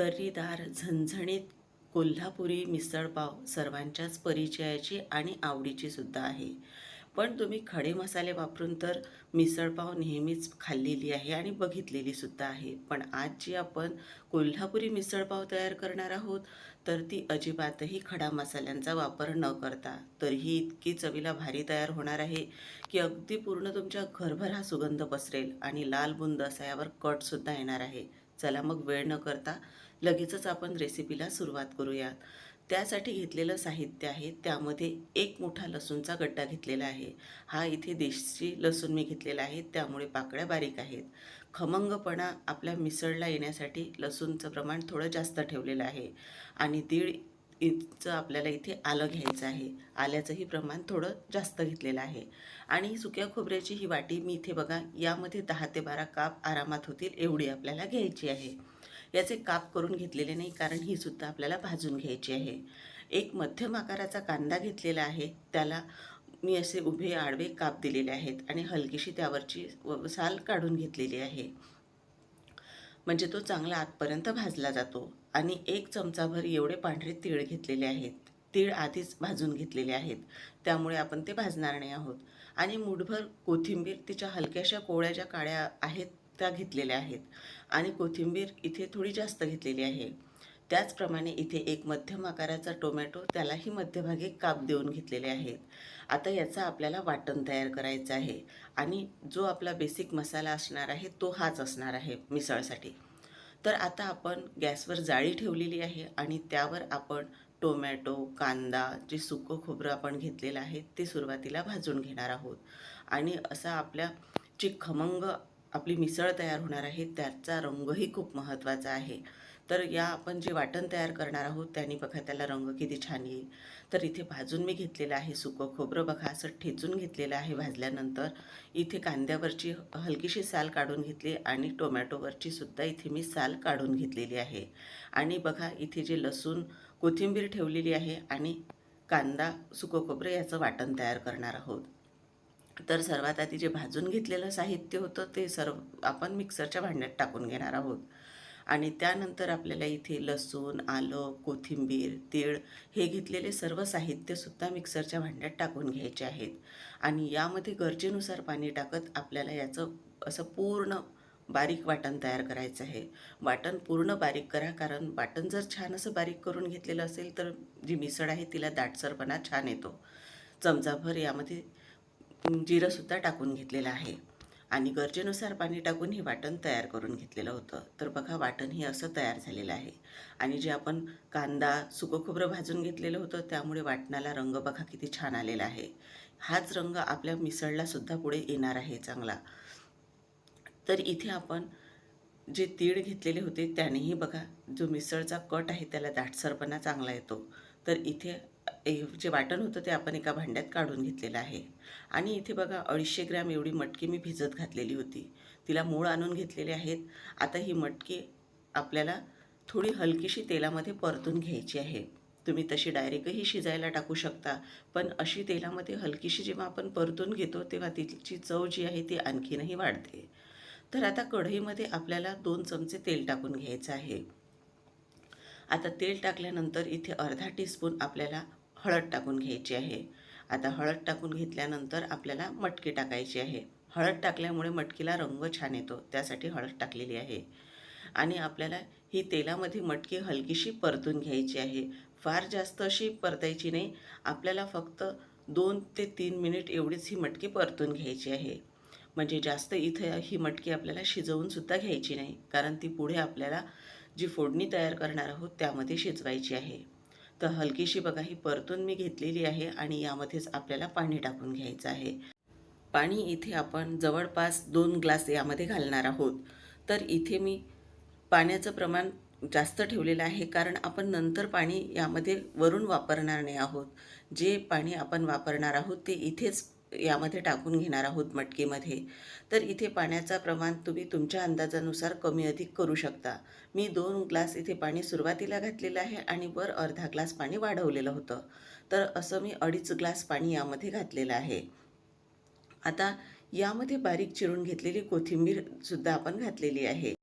तर्रीदार झणझणीत कोल्हापुरी मिसळपाव सर्वांच्याच परिचयाची आणि आवडीची सुद्धा आहे. पण तुम्ही खडे मसाले वापरून तर मिसळपाव नेहमीच खाल्लेली आहे आणि बघितलेली सुद्धा आहे. पण आज जी आपण कोल्हापुरी मिसळपाव तयार करणार आहोत तर ती अजिबातही खडा मसाल्यांचा वापर न करता. तरीही इतकी चवीला भारी तयार होणार आहे की अगदी पूर्ण तुमच्या घरभर हा सुगंध पसरेल आणि लाल बुंद असा यावर कटसुद्धा येणार आहे. चला मग वेळ न करता लगेचच आपण रेसिपीला सुरुवात करूयात. त्यासाठी घेतलेलं साहित्य आहे. त्यामध्ये एक मोठा लसूणचा गड्डा घेतलेला आहे. हा इथे देशी लसूण मी घेतलेला आहे. त्यामुळे पाकळ्या बारीक आहेत. खमंगपणा आपल्या मिसळला येण्यासाठी लसूणचं प्रमाण थोडं जास्त ठेवलेलं आहे. आणि दीड इंच आपल्याला इथे आलं घ्यायचं आहे. आल्याचंही प्रमाण थोडं जास्त घेतलेलं आहे. आणि सुक्या खोबऱ्याची ही वाटी मी इथे बघा यामध्ये दहा ते बारा काप आरामात होतील एवढी आपल्याला घ्यायची आहे. याचे काप करून घेतलेले नाही कारण ही सुद्धा आपल्याला भाजून घ्यायची आहे. एक मध्यम आकाराचा कांदा घेतलेला आहे त्याला मी असे उभे आडवे काप दिलेले आहेत आणि हलकीशी त्यावरची व- साल काढून घेतलेली आहे. म्हणजे तो चांगला आतपर्यंत भाजला जातो आणि एक चमचाभर एवढे पांढरे तीळ घेतलेले आहेत. तीळ आधीच भाजून घेतलेले आहेत. त्यामुळे आपण ते भाजणार नाही आहोत. आणि मुठभर कोथिंबीर तिच्या हलक्याशा कोवळ्या ज्या काळ्या आहेत त्या घेतलेल्या आहेत. आणि कोथिंबीर इथे थोडी जास्त घेतलेली आहे. त्याचप्रमाणे इथे एक मध्यम आकाराचा टोमॅटो त्यालाही मध्यभागी काप देऊन घेतलेले आहेत. आता याचा आपल्याला वाटण तयार करायचं आहे. आणि जो आपला बेसिक मसाला असणार आहे तो हाच असणार आहे मिसळसाठी. तर आता आपण गॅसवर जाळी ठेवलेली आहे आणि त्यावर आपण टोमॅटो कांदा जे सुकं खोबरं आपण घेतलेलं आहे ते सुरुवातीला भाजून घेणार आहोत. आणि असा आपल्या जी खमंग आपली मिसळ तयार होणार आहे त्याचा रंगही खूप महत्त्वाचा आहे. तर या आपण जे वाटण तयार करणार आहोत त्याने बघा त्याला रंग किती छान येईल. तर इथे भाजून मी घेतलेलं आहे सुकं खोबरं बघा असं ठेचून घेतलेलं आहे भाजल्यानंतर. इथे कांद्यावरची हलकीशी साल काढून घेतली आणि टोमॅटोवरची सुद्धा इथे मी साल काढून घेतलेली आहे. आणि बघा इथे जे लसूण कोथिंबीर ठेवलेली आहे आणि कांदा सुकं खोबरं याचं वाटण तयार करणार आहोत. तर सर्वात आधी जे भाजून घेतलेलं साहित्य होतं ते सर्व आपण मिक्सरच्या भांड्यात टाकून घेणार आहोत. आणि त्यानंतर आपल्याला इथे लसूण आलं कोथिंबीर तीळ हे घेतलेले सर्व साहित्यसुद्धा मिक्सरच्या भांड्यात टाकून घ्यायचे आहेत. आणि यामध्ये गरजेनुसार पाणी टाकत आपल्याला याचं असं पूर्ण बारीक वाटण तयार करायचं आहे. वाटण पूर्ण बारीक करा कारण वाटण जर छान असं बारीक करून घेतलेलं असेल तर जी मिसळ आहे तिला दाटसरपणा छान येतो. चमचाभर यामध्ये जिरंसुद्धा टाकून घेतलेलं आहे. आणि गरजेनुसार पाणी टाकून हे वाटण तयार करून घेतलेलं होतं. तर बघा वाटण हे असं तयार झालेलं आहे. आणि जे आपण कांदा सुकं खोबरं भाजून घेतलेलं होतं त्यामुळे वाटणाला रंग बघा किती छान आलेला आहे. हाच रंग आपल्या मिसळलासुद्धा पुढे येणार आहे चांगला. तर इथे आपण जे तीळ घेतलेले होते त्यानेही बघा जो मिसळचा कट आहे त्याला दाटसरपणा चांगला येतो. तर इथे जे वाटण होतं ते आपण एका भांड्यात काढून घेतलेलं आहे. आणि इथे बघा अडीचशे ग्रॅम एवढी मटकी मी भिजत घातलेली होती. तिला मूळ आणून घेतलेले आहेत. आता ही मटकी आपल्याला थोडी हलकीशी तेलामध्ये परतून घ्यायची आहे. तुम्ही तशी डायरेक्टही शिजायला टाकू शकता. पण अशी तेलामध्ये हलकीशी जेव्हा आपण परतून घेतो तेव्हा तिची चव जी आहे ती आणखीनही वाढते. तर आता कढईमध्ये आपल्याला दोन चमचे तेल टाकून घ्यायचं आहे. आता तेल टाकल्यानंतर इथे अर्धा टीस्पून आपल्याला हळद टाकून घ्यायची आहे. आता हळद टाकून घेतल्यानंतर आपल्याला मटकी टाकायची आहे. हळद टाकल्यामुळे मटकीला रंग छान येतो त्यासाठी हळद टाकलेली आहे. आणि आपल्याला ही तेलामध्ये मटकी हलकीशी परतून घ्यायची आहे. फार जास्त अशी परतायची नाही. आपल्याला फक्त दोन ते तीन मिनिट एवढीच ही मटकी परतून घ्यायची आहे. म्हणजे जास्त इथं ही मटकी आपल्याला शिजवूनसुद्धा घ्यायची नाही. कारण ती पुढे आपल्याला जी फोडणी तयार करणार आहोत त्यामध्ये शिजवायची आहे. तर हलकीशी बघा ही परतून मी घेतलेली आहे आणि यामध्येच आपल्याला पाणी टाकून घ्यायचं आहे. पाणी इथे आपण जवळपास दोन ग्लास यामध्ये घालणार आहोत. तर इथे मी पाण्याचं प्रमाण जास्त ठेवलेलं आहे कारण आपण नंतर पाणी यामध्ये वरून वापरणार नाही आहोत. जे पाणी आपण वापरणार आहोत ते इथेच यामध्ये टाकून घेणार आहोत मटकीमध्ये. तर इथे पाण्याचा प्रमाण तुम्ही तुमच्या अंदाजानुसार कमी अधिक करू शकता. मी दोन ग्लास इथे पाणी सुरुवातीला घातलेलं आहे आणि वर अर्धा ग्लास पाणी वाढवलेलं होतं. तर असं मी अडीच ग्लास पाणी यामध्ये घातलेलं आहे. आता यामध्ये बारीक चिरून घेतलेली कोथिंबीर सुद्धा आपण घातलेली आहे.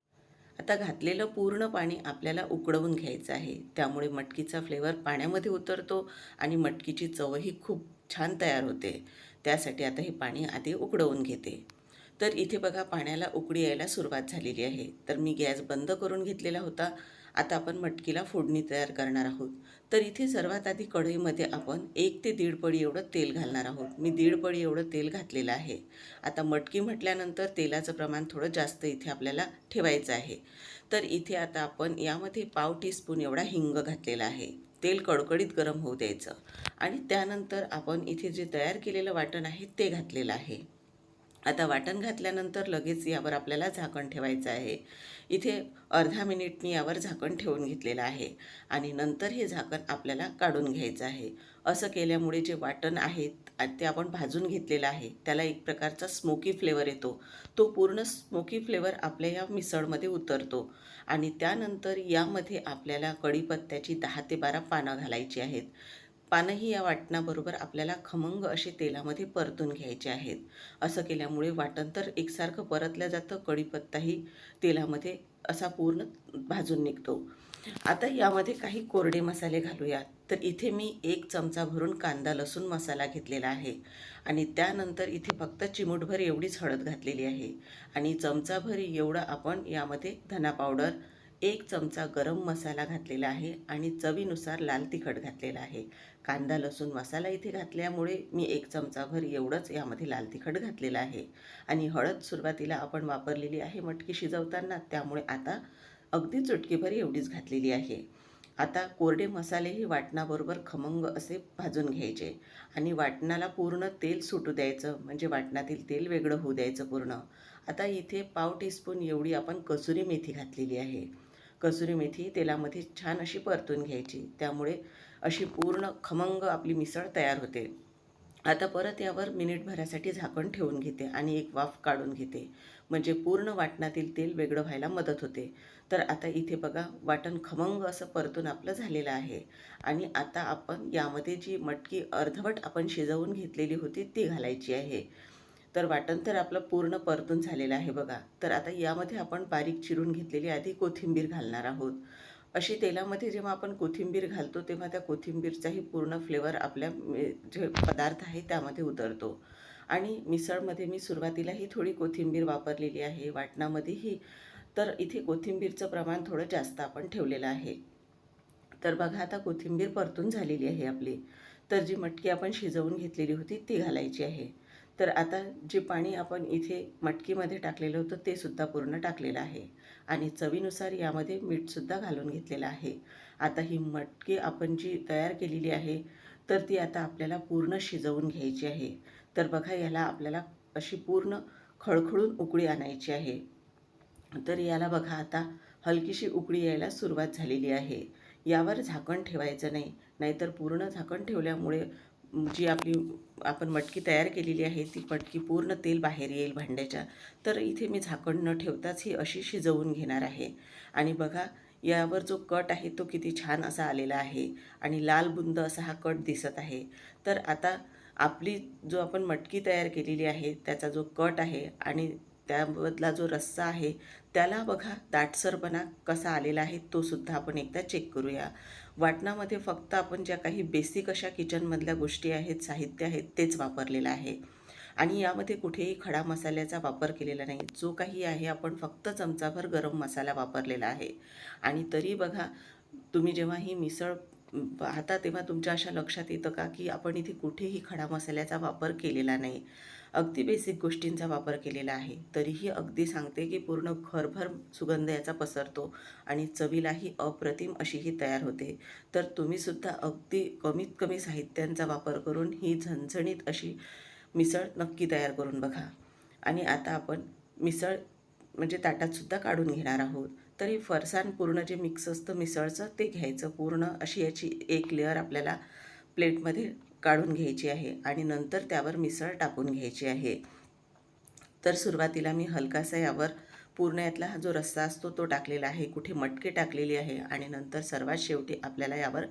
आता घातलेलं पूर्ण पाणी आपल्याला उकळवून घ्यायचं आहे. त्यामुळे मटकीचा फ्लेवर पाण्यामध्ये उतरतो आणि मटकीची चवही खूप छान तयार होते. त्यासाठी आता हे पाणी आधी उकडवून घेते. तर इथे बघा पाण्याला उकडी यायला सुरुवात झालेली आहे. तर मी गॅस बंद करून घेतलेला होता. आता आपण मटकीला फोडणी तयार करणार आहोत. तर इथे सर्वात आधी कढईमध्ये आपण एक ते दीड पडी एवढं तेल घालणार आहोत. मी दीड पडी एवढं तेल घातलेलं आहे. आता मटकी म्हटल्यानंतर तेलाचं प्रमाण थोडं जास्त इथे आपल्याला ठेवायचं आहे. तर इथे आता आपण यामध्ये पाव टीस्पून एवढा हिंग घातलेला आहे. तेल कडकडीत गरम होऊ द्यायचं. आणि त्यानंतर आपण इथे जे तयार केलेलं वाटण आहे ते घातलेलं आहे. आता वाटण घातल्यानंतर लगेच यावर आपल्याला झाकण ठेवायचं आहे. इथे अर्धा मिनिट मी यावर झाकण ठेवून घेतलेलं आहे आणि नंतर हे झाकण आपल्याला काढून घ्यायचं आहे. असं केल्यामुळे जे वाटण आहे ते आपण भाजून घेतलेलं आहे. त्याला एक प्रकारचा स्मोकी फ्लेवर येतो. तो पूर्ण स्मोकी फ्लेवर आपल्या या मिसळमध्ये उतरतो आणि त्यानंतर यामध्ये आपल्याला कढीपत्त्याची दहा ते बारा पानं घालायची आहेत. पानंही या वाटणाबरोबर आपल्याला खमंग असे तेलामध्ये परतून घ्यायचे आहेत. असं केल्यामुळे वाटण तर एकसारखं परतलं जातं कढीपत्ताही तेलामध्ये असा पूर्ण भाजून निघतो. आता यामध्ये काही कोरडे मसाले घालूयात. तर इथे मी एक चमचा भरून कांदा लसूण मसाला घेतलेला आहे. आणि त्यानंतर इथे फक्त चिमूटभर एवढीच हळद घातलेली आहे. आणि चमचाभर एवढं आपण यामध्ये धना पावडर एक चमचा गरम मसाला घातलेला आहे आणि चवीनुसार लाल तिखट घातलेला आहे. कांदा लसूण मसाला इथे घातल्यामुळे मी एक चमचाभर एवढंच यामध्ये लाल तिखट घातलेलं आहे. आणि हळद सुरुवातीला आपण वापरलेली आहे मटकी शिजवताना त्यामुळे आता अगदी चुटकीभर एवढीच घातलेली आहे. आता कोरडे मसालेही वाटणाबरोबर खमंग असे भाजून घ्यायचे आणि वाटणाला पूर्ण तेल सुटू द्यायचं म्हणजे वाटणातील तेल वेगळं होऊ द्यायचं पूर्ण. आता इथे पाव टीस्पून एवढी आपण कसुरी मेथी घातलेली आहे. कसुरी मेथी तेलामध्ये छान अशी परतून घ्यायची. त्यामुळे अशी पूर्ण खमंग आपली मिसळ तयार होते. आता परत यावर मिनिटभरासाठी झाकण ठेवून घेते आणि एक वाफ काढून घेते. म्हणजे पूर्ण वाटणातील तेल वेगळं व्हायला मदत होते. तर आता इथे बघा वाटण खमंग असं परतून आपलं झालेलं आहे. आणि आता आपण यामध्ये जी मटकी अर्धवट आपण शिजवून घेतलेली होती ती घालायची आहे. तर वाटण तर आपलं पूर्ण परतून झालेलं आहे बघा. तर आता यामध्ये आपण बारीक चिरून घेतलेली आधी कोथिंबीर घालणार आहोत. अशी तेलामध्ये जेव्हा आपण कोथिंबीर घालतो तेव्हा त्या कोथिंबीरचाही पूर्ण फ्लेवर आपल्या जे पदार्थ आहे त्यामध्ये उतरतो. आणि मिसळमध्ये मी सुरुवातीलाही थोडी कोथिंबीर वापरलेली आहे वाटणामध्येही. तर इथे कोथिंबीरचं प्रमाण थोडं जास्त आपण ठेवलेलं आहे. तर बघा आता कोथिंबीर परतून झालेली आहे आपली. तर जी मटकी आपण शिजवून घेतलेली होती ती घालायची आहे. तर आता जे पाणी आपण इथे मटकीमध्ये टाकलेलं होतं ते सुद्धा पूर्ण टाकलेलं आहे. आणि चवीनुसार यामध्ये मीठसुद्धा घालून घेतलेलं आहे. आता ही मटकी आपण जी तयार केलेली आहे तर ती आता आपल्याला पूर्ण शिजवून घ्यायची आहे. तर बघा याला आपल्याला अशी पूर्ण खळखळून उकळी आणायची आहे. तर याला बघा आता हलकीशी उकळी यायला सुरुवात झालेली आहे. यावर झाकण ठेवायचं नाही नाहीतर पूर्ण झाकण ठेवल्यामुळे जी आपली आपण मटकी तयार केलेली आहे ती मटकी पूर्ण तेल बाहेर येईल भांड्याच्या. तर इथे मी झाकण न ठेवताच ही अशी शिजवून घेणार आहे. आणि बघा यावर जो कट आहे तो किती छान असा आलेला आहे. आणि लाल बुंद असा हा कट दिसत आहे. तर आता आपली जो आपण मटकी तयार केलेली आहे त्याचा जो कट आहे आणि त्यामधला जो रस्सा आहे त्याला बघा दाटसरपणा कसा आलेला आहे तो सुद्धा आपण एकदा चेक करूया. वाटणामध्ये फक्त आपण ज्या काही बेसिक अशा किचनमधल्या गोष्टी आहेत साहित्य आहेत तेच वापरलेलं आहे. आणि यामध्ये कुठेही खडा मसाल्याचा वापर केलेला नाही. जो काही आहे आपण फक्त चमचाभर गरम मसाला वापरलेला आहे. आणि तरी बघा तुम्ही जेव्हा ही मिसळ पाहता तेव्हा तुमच्या अशा लक्षात येतं का की आपण इथे कुठेही खडा मसाल्याचा वापर केलेला नाही. अगदी बेसिक गोष्टींचा वापर केलेला आहे. तरीही अगदी सांगते की पूर्ण घरभर सुगंध याचा पसरतो आणि चवीलाही अप्रतिम अशी ही तयार होते. तर तुम्हीसुद्धा अगदी कमीत कमी साहित्यांचा वापर करून ही झणझणीत अशी मिसळ नक्की तयार करून बघा. आणि आता आपण मिसळ म्हणजे ताटातसुद्धा काढून घेणार आहोत. तरी फरसाण पूर्ण जे मिक्स असतं मिसळचं ते घ्यायचं पूर्ण अशी याची एक लेअर आपल्याला प्लेटमध्ये काढून घ्यायची आहे आणि नंतर त्यावर मिसळ टाकून घ्यायची आहे. तर सुरुवातीला मी हलकासा यावर पूर्ण यातला हा जो रस्सा असतो तो टाकलेला आहे. कुठे मटके टाकलेली आहे आणि नंतर सर्वात शेवटी आपल्याला यावर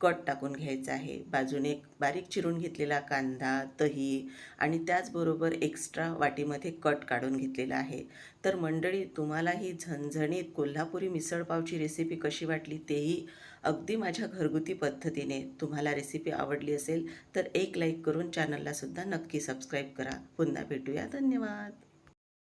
कट टाकून घ्यायचा आहे. बाजूने बारीक चिरून घेतलेला कांदा दही आणि त्याचबरोबर एक्स्ट्रा वाटीमध्ये कट काढून घेतलेला आहे. तर मंडळी तुम्हाला ही झणझणीत कोल्हापुरी मिसळपावची रेसिपी कशी वाटली तेही अगदी माझ्या घरगुती पद्धतीने तुम्हाला रेसिपी आवडली असेल तर एक लाईक करून चॅनललासुद्धा नक्की सबस्क्राईब करा. पुन्हा भेटूया. धन्यवाद.